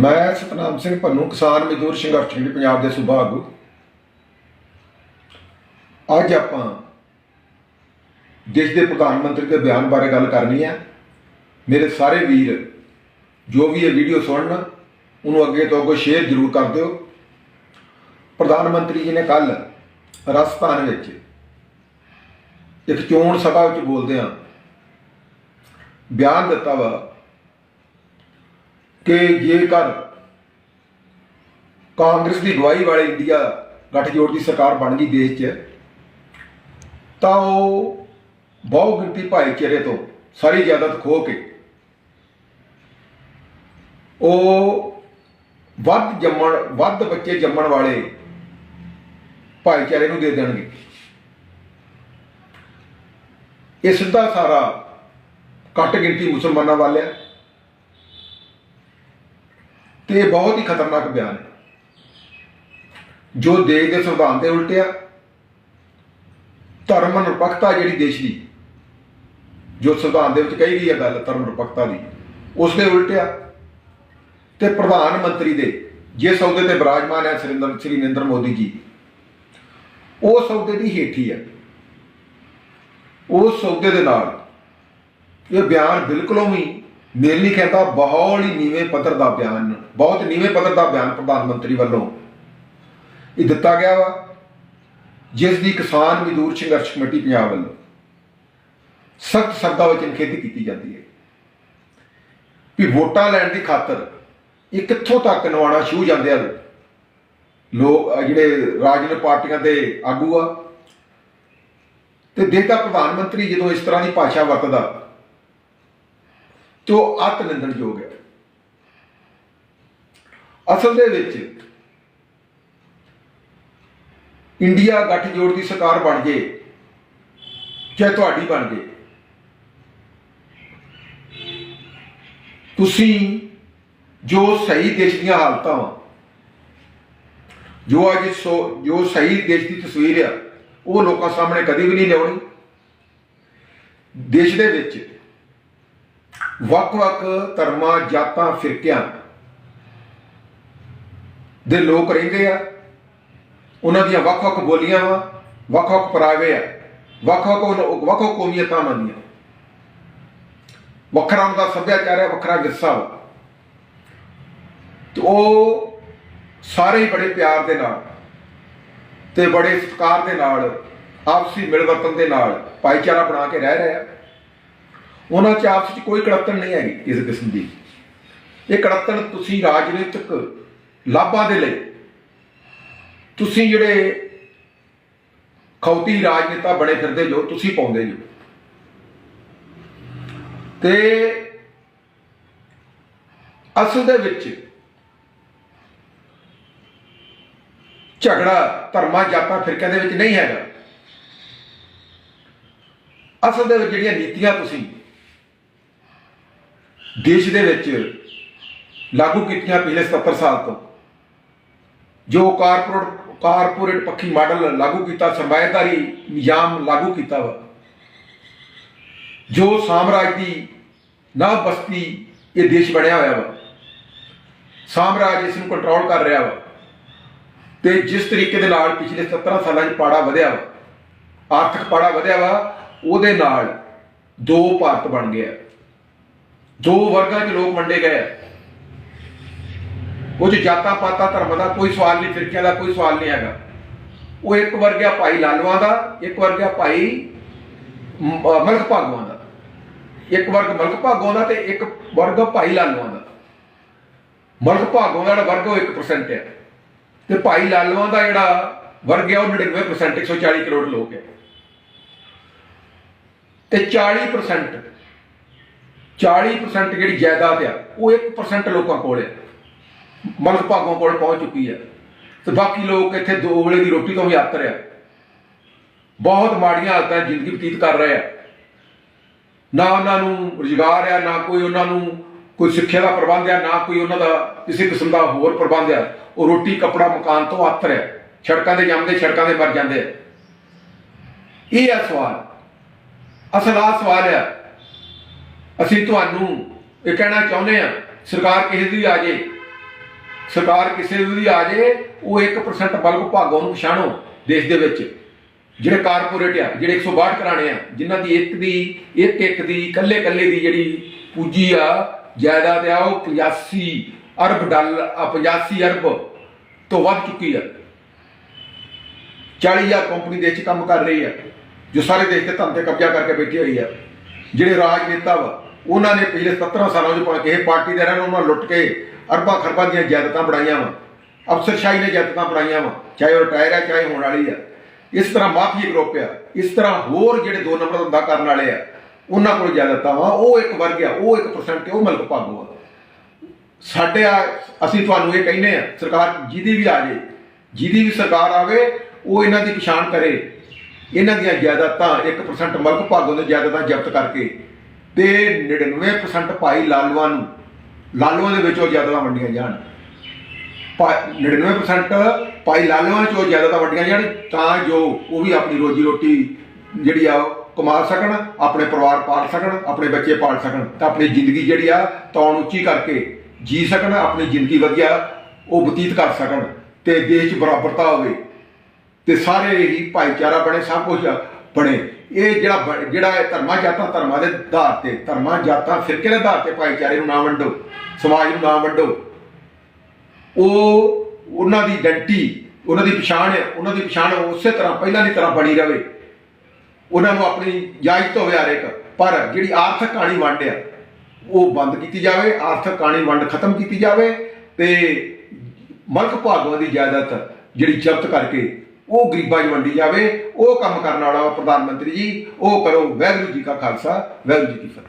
ਮੈਂ ਸਤਨਾਮ ਸਿੰਘ ਭੰਨੂ ਕਿਸਾਨ ਮਜ਼ਦੂਰ ਸੰਘਰਸ਼ ਕਮੇਟੀ ਪੰਜਾਬ ਦੇ ਸੂਬਾ ਆਗੂ ਅੱਜ ਆਪਾਂ ਦੇਸ਼ ਦੇ ਪ੍ਰਧਾਨ ਮੰਤਰੀ ਦੇ ਬਿਆਨ ਬਾਰੇ ਗੱਲ ਕਰਨੀ ਹੈ ਮੇਰੇ ਸਾਰੇ ਵੀਰ, ਜੋ ਵੀ ਇਹ ਵੀਡੀਓ ਸੁਣਨ, ਉਹਨੂੰ ਅੱਗੇ ਤੋਂ ਅੱਗੇ ਸ਼ੇਅਰ ਜ਼ਰੂਰ ਕਰ ਦਿਓ। ਪ੍ਰਧਾਨ ਮੰਤਰੀ ਜੀ ਨੇ ਕੱਲ ਰਾਜਸਥਾਨ ਵਿੱਚ ਇੱਕ ਚੋਣ ਸਭਾ ਵਿੱਚ ਬੋਲਦੇ ਆ ਬਿਆਨ ਦਿੱਤਾ ਵਾ ਕਿ ਜੇਕਰ ਕਾਂਗਰਸ ਦੀ ਅਗਵਾਈ ਵਾਲੇ ਇੰਡੀਆ ਗੱਠਜੋੜ ਦੀ ਸਰਕਾਰ ਬਣ ਗਈ ਦੇਸ਼ 'ਚ, ਤਾਂ ਉਹ ਬਹੁ ਗਿਣਤੀ ਭਾਈਚਾਰੇ ਤੋਂ ਸਾਰੀ ਜਾਇਦਾਦ ਖੋ ਕੇ ਉਹ ਵੱਧ ਜੰਮਣ, ਵੱਧ ਬੱਚੇ ਜੰਮਣ ਵਾਲੇ ਭਾਈਚਾਰੇ ਨੂੰ ਦੇ ਦੇਣਗੇ। ਇਹ ਸਿੱਧਾ ਸਾਰਾ ਘੱਟ ਗਿਣਤੀ ਮੁਸਲਮਾਨਾਂ ਵਾਲਿਆ ਤੇ ਇਹ ਬਹੁਤ ਹੀ ਖਤਰਨਾਕ ਬਿਆਨ ਹੈ। ਜੋ ਦੇਸ਼ ਦੇ ਸੰਵਿਧਾਨ ਦੇ ਉਲਟਿਆ, ਧਰਮ ਨਿਰਪੱਖਤਾ ਜਿਹੜੀ ਦੇਸ਼ ਦੀ, ਜੋ ਸੰਵਿਧਾਨ ਦੇ ਵਿੱਚ ਕਹੀ ਗਈ ਹੈ ਗੱਲ ਧਰਮ ਨਿਰਪੱਖਤਾ ਦੀ ਉਸ ਦੇ ਉਲਟਿਆ ਤੇ ਪ੍ਰਧਾਨ ਮੰਤਰੀ ਦੇ ਜਿਸ ਸੌਦੇ ਤੇ ਬਿਰਾਜਮਾਨ ਹੈ ਸ੍ਰਿੰਦਰ ਸ੍ਰੀ ਨਰਿੰਦਰ ਮੋਦੀ ਜੀ, ਉਹ ਸੌਦੇ ਦੀ ਹੇਠੀ ਹੈ। ਉਸ ਸੌਦੇ ਦੇ ਨਾਲ ਇਹ ਬਿਆਨ ਬਿਲਕੁਲੋਂ ਵੀ ਮੇਲ ਨਹੀਂ ਕਹਿੰਦਾ ਬਹੁਤ ਹੀ ਨੀਵੇਂ ਪੱਧਰ ਦਾ ਬਿਆਨ, ਬਹੁਤ ਨੀਵੇਂ ਪੱਧਰ ਦਾ ਬਿਆਨ ਪ੍ਰਧਾਨ ਮੰਤਰੀ ਵੱਲੋਂ ਇਹ ਦਿੱਤਾ ਗਿਆ ਵਾ, ਜਿਸ ਦੀ ਕਿਸਾਨ ਮਜ਼ਦੂਰ ਸੰਘਰਸ਼ ਕਮੇਟੀ ਪੰਜਾਬ ਵੱਲੋਂ ਸਖਤ ਸ਼ਬਦਾਂ ਵਿੱਚ ਨਿਖੇਧੀ ਕੀਤੀ ਜਾਂਦੀ ਹੈ ਵੀ ਵੋਟਾਂ ਲੈਣ ਦੀ ਖਾਤਰ ਇਹ ਕਿੱਥੋਂ ਤੱਕ ਨਵਾਣਾ ਛੂ ਜਾਂਦੇ ਆ? ਲੋਕ ਜਿਹੜੇ ਰਾਜਨੀਤਿਕ ਪਾਰਟੀਆਂ ਦੇ ਆਗੂ ਆ। ਤੇ ਦੇਖਦਾ ਪ੍ਰਧਾਨ ਮੰਤਰੀ ਜਦੋਂ ਇਸ ਤਰ੍ਹਾਂ ਦੀ ਭਾਸ਼ਾ ਵਰਤਦਾ ਤੇ ਉਹ ਅਤ ਨਿੰਦਣਯੋਗ ਹੈ। ਅਸਲ ਦੇ ਵਿੱਚ ਇੰਡੀਆ ਗੱਠਜੋੜ ਦੀ ਸਰਕਾਰ ਬਣ ਜੇ, ਚਾਹੇ ਤੁਹਾਡੀ ਬਣ ਜੇ, ਤੁਸੀਂ ਜੋ ਸਹੀ ਦੇਸ਼ ਦੀਆਂ ਹਾਲਤਾਂ ਵਾ, ਜੋ ਅੱਜ ਸੋ ਜੋ ਸਹੀ ਦੇਸ਼ ਦੀ ਤਸਵੀਰ ਆ, ਉਹ ਲੋਕਾਂ ਸਾਹਮਣੇ ਕਦੀ ਵੀ ਨਹੀਂ ਲਿਆਉਣੀ। ਦੇਸ਼ ਦੇ ਵਿੱਚ ਵੱਖ-ਵੱਖ ਧਰਮਾਂ, ਜਾਤਾਂ, ਫਿਰਕਿਆਂ ਦੇ ਲੋਕ ਰਹਿੰਦੇ ਆ। ਉਹਨਾਂ ਦੀਆਂ ਵੱਖ-ਵੱਖ ਬੋਲੀਆਂ ਵਾ, ਵੱਖ-ਵੱਖ ਪਰਾਵੇ ਆ, ਵੱਖ-ਵੱਖ ਵੱਖ-ਵੱਖ ਕੌਮੀਅਤਾਂ ਮੰਦੀਆਂ ਵੱਖਰਾ ਉਹਨਾਂ ਦਾ ਸੱਭਿਆਚਾਰ ਹੈ ਵੱਖਰਾ ਵਿਰਸਾ ਵਾ। ਤੇ ਉਹ ਸਾਰੇ ਹੀ ਬੜੇ ਪਿਆਰ ਦੇ ਨਾਲ ਤੇ ਬੜੇ ਸਤਿਕਾਰ ਦੇ ਨਾਲ, ਆਪਸੀ ਮਿਲਵਰਤਨ ਦੇ ਨਾਲ ਭਾਈਚਾਰਾ ਬਣਾ ਕੇ ਰਹਿ ਰਹੇ ਆ। ਉਹਨਾਂ 'ਚ ਆਪਸ 'ਚ ਕੋਈ ਕੜੱਤਣ ਨਹੀਂ ਹੈਗੀ ਕਿਸੇ ਕਿਸਮ ਦੀ। ਇਹ ਕੜੱਤਣ ਤੁਸੀਂ ਰਾਜਨੀਤਿਕ ਲਾਭਾਂ ਦੇ ਲਈ ਤੁਸੀਂ ਜਿਹੜੇ ਖੌਤੀ ਰਾਜਨੇਤਾ ਬਣੇ ਫਿਰਦੇ ਜੋ ਤੁਸੀਂ ਪਾਉਂਦੇ ਜੋ। ਤੇ ਅਸਲ ਦੇ ਵਿੱਚ ਝਗੜਾ, ਧਰਮਾਂ, ਜਾਤਾਂ ਫਿਰਕਿਆਂ ਦੇ ਵਿੱਚ ਨਹੀਂ ਹੈਗਾ। ਅਸਲ ਦੇ ਵਿੱਚ ਜਿਹੜੀਆਂ ਨੀਤੀਆਂ ਤੁਸੀਂ ਦੇਸ਼ ਦੇ ਵਿੱਚ ਲਾਗੂ ਕੀਤੀਆਂ ਪਿਛਲੇ 77 ਸਾਲ ਤੋਂ, ਜੋ ਕਾਰਪੋਰੇਟ ਕਾਰਪੋਰੇਟ ਪੱਖੀ ਮਾਡਲ ਲਾਗੂ ਕੀਤਾ, ਸਰਮਾਇਦਾਰੀ ਨਿਯਾਮ ਲਾਗੂ ਕੀਤਾ ਵਾ, ਜੋ ਸਾਮਰਾਜ ਦੀ ਨਾ ਬਸਤੀ ਇਹ ਦੇਸ਼ ਬਣਿਆ ਹੋਇਆ ਵਾ, ਸਾਮਰਾਜ ਇਸ ਨੂੰ ਕੰਟਰੋਲ ਕਰ ਰਿਹਾ ਵਾ, ਤੇ ਜਿਸ ਤਰੀਕੇ ਦੇ ਨਾਲ ਪਿਛਲੇ 17 ਸਾਲਾਂ 'ਚ ਪਾੜਾ ਵਧਿਆ ਵਾ, ਆਰਥਿਕ ਪਾੜਾ ਵਧਿਆ ਵਾ, ਉਹਦੇ ਨਾਲ ਦੋ ਭਾਰਤ ਬਣ ਗਿਆ। ਦੋ ਵਰਗਾਂ 'ਚ ਲੋਕ ਵੰਡੇ ਗਏ। ਉਹ 'ਚ ਜਾਤਾਂ ਪਾਤਾਂ ਧਰਮਾਂ ਦਾ ਕੋਈ ਸਵਾਲ ਨਹੀਂ, ਫਿਰਕਿਆਂ ਦਾ ਕੋਈ ਸਵਾਲ ਨਹੀਂ ਹੈਗਾ। ਉਹ ਇੱਕ ਵਰਗਿਆ ਭਾਈ ਲਾਲਵਾਂ ਦਾ, ਇੱਕ ਵਰਗਿਆ ਭਾਈ ਮ- ਅਹ ਮਲਕ ਭਾਗਵਾਂ ਦਾ। ਇੱਕ ਵਰਗ ਮਲਕ ਭਾਗਵਾਂ ਦਾ ਤੇ ਇੱਕ ਵਰਗ ਭਾਈ ਲਾਲਵਾਂ ਦਾ। ਮਲਕ ਭਾਗਵਾਂ ਦਾ ਜਿਹੜਾ ਵਰਗ ਉਹ 1% ਹੈ। ਤੇ ਭਾਈ ਲਾਲਵਾਂ ਦਾ ਜਿਹੜਾ ਵਰਗ ਹੈ ਉਹ 99% 140 ਕਰੋੜ ਲੋਕ ਹੈ। ਤੇ 40% 40% ਜਿਹੜੀ ਜਾਇਦਾਦ ਆ, ਉਹ 1% ਲੋਕਾਂ ਕੋਲ ਹੈ ਮਲਕ ਭਾਗੋਂ ਕੋਲ ਪਹੁੰਚ ਚੁੱਕੀ ਹੈ ਤੇ ਬਾਕੀ ਲੋਕ ਇੱਥੇ ਦੋ ਵੇਲੇ ਦੀ ਰੋਟੀ ਤੋਂ ਵੀ ਆਤਰ ਆ। ਬਹੁਤ ਮਾੜੀਆਂ ਹਾਲਤਾਂ ਜ਼ਿੰਦਗੀ ਬਤੀਤ ਕਰ ਰਹੇ ਆ। ਨਾ ਉਹਨਾਂ ਨੂੰ ਰੁਜ਼ਗਾਰ ਆ, ਨਾ ਕੋਈ ਉਹਨਾਂ ਨੂੰ ਕੋਈ ਸਿੱਖਿਆ ਦਾ ਪ੍ਰਬੰਧ ਆ, ਨਾ ਕੋਈ ਉਹਨਾਂ ਦਾ ਕਿਸੇ ਕਿਸਮ ਦਾ ਹੋਰ ਪ੍ਰਬੰਧ ਆ। ਉਹ ਰੋਟੀ, ਕੱਪੜਾ, ਮਕਾਨ ਤੋਂ ਆਤਰ ਹੈ ਸੜਕਾਂ ਤੇ ਜਾਂਦੇ, ਸੜਕਾਂ ਦੇ ਮਰ ਜਾਂਦੇ ਆ। ਇਹ ਆ ਸਵਾਲ। ਅਸਲ ਆ ਸਵਾਲ ਆ ਅਸੀਂ ਤੁਹਾਨੂੰ ਇਹ ਕਹਿਣਾ ਚਾਹੁੰਦੇ ਆ ਸਰਕਾਰ ਕਿਸੇ ਦੀ ਵੀ ਆ ਜੇ, ਸਰਕਾਰ ਕਿਸੇ ਦੀ ਆ ਜੇ, ਉਹ 1% ਬਲਕ ਭਾਗੋਂ ਨੂੰ ਪਛਾਣੋ ਦੇਸ਼ ਦੇ ਵਿੱਚ। ਜਿਹੜੇ ਕਾਰਪੋਰੇਟ ਆ, ਜਿਹੜੇ 162 ਕਰਾਣੇ ਆ, ਜਿਨ੍ਹਾਂ ਦੀ ਇੱਕ ਦੀ, ਇੱਕ ਇੱਕ ਦੀ, ਇਕੱਲੇ ਇਕੱਲੇ ਦੀ ਜਿਹੜੀ ਪੂੰਜੀ ਆ, ਜਾਇਦਾਦ ਆ, ਉਹ 85 ਅਰਬ ਡਾਲਰ ਆ 85 ਅਰਬ ਤੋਂ ਵੱਧ ਚੁੱਕੀ ਆ। 40000 ਕੰਪਨੀ ਦੇਸ਼ 'ਚ ਕੰਮ ਕਰ ਰਹੀ ਆ, ਜੋ ਸਾਰੇ ਦੇਸ਼ ਦੇ ਧਨ ਤੇ ਕਬਜ਼ਾ ਕਰਕੇ ਬੈਠੀ ਹੋਈ ਆ। ਜਿਹੜੇ ਰਾਜਨੇਤਾ ਵਾ ਉਹਨਾਂ ਨੇ ਪਿਛਲੇ 17 ਸਾਲਾਂ 'ਚ ਭਾਵੇਂ ਕਿਸੇ ਪਾਰਟੀ ਦੇ ਰਹਿਣ ਉਹਨਾਂ ਲੁੱਟ ਕੇ ਅਰਬਾਂ ਖਰਬਾਂ ਦੀਆਂ ਜਾਇਦਾਦਾਂ ਬਣਾਈਆਂ ਵਾ। ਅਫਸਰਸ਼ਾਹੀ ਨੇ ਜਾਇਦਾਦਾਂ ਬਣਾਈਆਂ ਵਾ, ਚਾਹੇ ਉਹ ਰਿਟਾਇਰ ਆ, ਚਾਹੇ ਹੋਣ ਵਾਲੀ ਆ। ਇਸ ਤਰ੍ਹਾਂ ਮਾਫੀਆ ਗਰੁੱਪ ਆ, ਇਸ ਤਰ੍ਹਾਂ ਹੋਰ ਜਿਹੜੇ ਦੋ ਨੰਬਰ ਧੰਦਾ ਕਰਨ ਵਾਲੇ ਆ, ਉਹਨਾਂ ਕੋਲ ਜਾਇਦਾਦਾਂ ਵਾ। ਉਹ ਇੱਕ ਵਰਗ ਆ, ਉਹ 1% ਉਹ ਮਲਕ ਭਾਗੂ ਆ। ਸਾਡੇ ਆ, ਅਸੀਂ ਤੁਹਾਨੂੰ ਇਹ ਕਹਿੰਦੇ ਆ, ਸਰਕਾਰ ਜਿਹਦੀ ਵੀ ਆ ਜੇ, ਜਿਹਦੀ ਵੀ ਸਰਕਾਰ ਆਵੇ, ਉਹ ਇਹਨਾਂ ਦੀ ਪਛਾਣ ਕਰੇ। ਇਹਨਾਂ ਦੀਆਂ ਜਾਇਦਾਦਾਂ 1% ਮਲਕ ਭਾਗੋਂ ਦੇ ਜਾਇਦਾਦਾਂ ਜ਼ਬਤ ਕਰਕੇ ਤੇ 99% ਭਾਈ ਲਾਲੂਆਂ ਨੂੰ, ਲਾਲੂਆਂ ਦੇ ਵਿੱਚੋਂ ਜ਼ਿਆਦਾ ਵੰਡੀਆਂ ਜਾਣ। ਭਾ- 99% ਭਾਈ ਲਾਲੂਆਂ ਚੋਂ ਜ਼ਿਆਦਾ ਵੰਡੀਆਂ ਜਾਣ, ਤਾਂ ਜੋ ਉਹ ਵੀ ਆਪਣੀ ਰੋਜੀ ਰੋਟੀ ਜਿਹੜੀ ਆ ਉਹ ਕਮਾ ਸਕਣ, ਆਪਣੇ ਪਰਿਵਾਰ ਪਾਲ ਸਕਣ, ਆਪਣੇ ਬੱਚੇ ਪਾਲ ਸਕਣ, ਤਾਂ ਆਪਣੀ ਜ਼ਿੰਦਗੀ ਜਿਹੜੀ ਆ, ਤੌਣ ਉੱਚੀ ਕਰਕੇ ਜੀ ਸਕਣ, ਆਪਣੀ ਜ਼ਿੰਦਗੀ ਵਧੀਆ ਉਹ ਬਤੀਤ ਕਰ ਸਕਣ, ਤੇ ਦੇਸ਼ ਬਰਾਬਰਤਾ ਹੋਵੇ। ਤੇ ਸਾਰੇ ਹੀ ਭਾਈਚਾਰਾ ਬਣੇ, ਸਭ ਕੁਝ ਬਣੇ। ਇਹ ਜਿਹੜਾ ਬ- ਜਿਹੜਾ ਇਹ ਧਰਮਾਂ ਜਾਤਾਂ, ਧਰਮਾਂ ਦੇ ਆਧਾਰ ਤੇ, ਧਰਮਾਂ ਜਾਤਾਂ ਫਿਰਕੇ ਦੇ ਆਧਾਰ ਤੇ ਭਾਈਚਾਰੇ ਨੂੰ ਨਾ ਵੰਡੋ? ਸਮਾਜ ਨੂੰ ਨਾ ਵੰਡੋ? ਉਹ ਉਹਨਾਂ ਦੀ ਆਇਡੈਂਟੀ ਉਹਨਾਂ ਦੀ ਪਛਾਣ ਹੈ, ਉਹਨਾਂ ਦੀ ਪਛਾਣ ਉਸੇ ਤਰ੍ਹਾਂ, ਪਹਿਲਾਂ ਦੀ ਤਰ੍ਹਾਂ ਬਣੀ ਰਹੇ ਉਹਨਾਂ ਨੂੰ ਆਪਣੀ ਇਜਾਜ਼ਤ ਹੋਵੇ ਹਰ ਇੱਕ, ਪਰ ਜਿਹੜੀ ਆਰਥਿਕ ਕਹਾਣੀ ਵੰਡ ਆ, ਉਹ ਬੰਦ ਕੀਤੀ ਜਾਵੇ, ਆਰਥਿਕ ਕਹਾਣੀ ਵੰਡ ਖਤਮ ਕੀਤੀ ਜਾਵੇ ਤੇ ਮਲਕ ਭਾਗਵਾਂ ਦੀ ਜਾਇਦਾਦ ਜਿਹੜੀ ਜ਼ਬਤ ਕਰਕੇ ਉਹ ਗਰੀਬਾਂ 'ਚ ਵੰਡੀ ਜਾਵੇ, ਉਹ ਕੰਮ ਕਰਨ ਵਾਲਾ ਵਾ ਪ੍ਰਧਾਨ ਮੰਤਰੀ ਜੀ, ਉਹ ਕਰੋ ਵਾਹਿਗੁਰੂ ਜੀ ਕਾ ਖਾਲਸਾ, ਵਾਹਿਗੁਰੂ ਜੀ ਕੀ ਫਤਿਹ।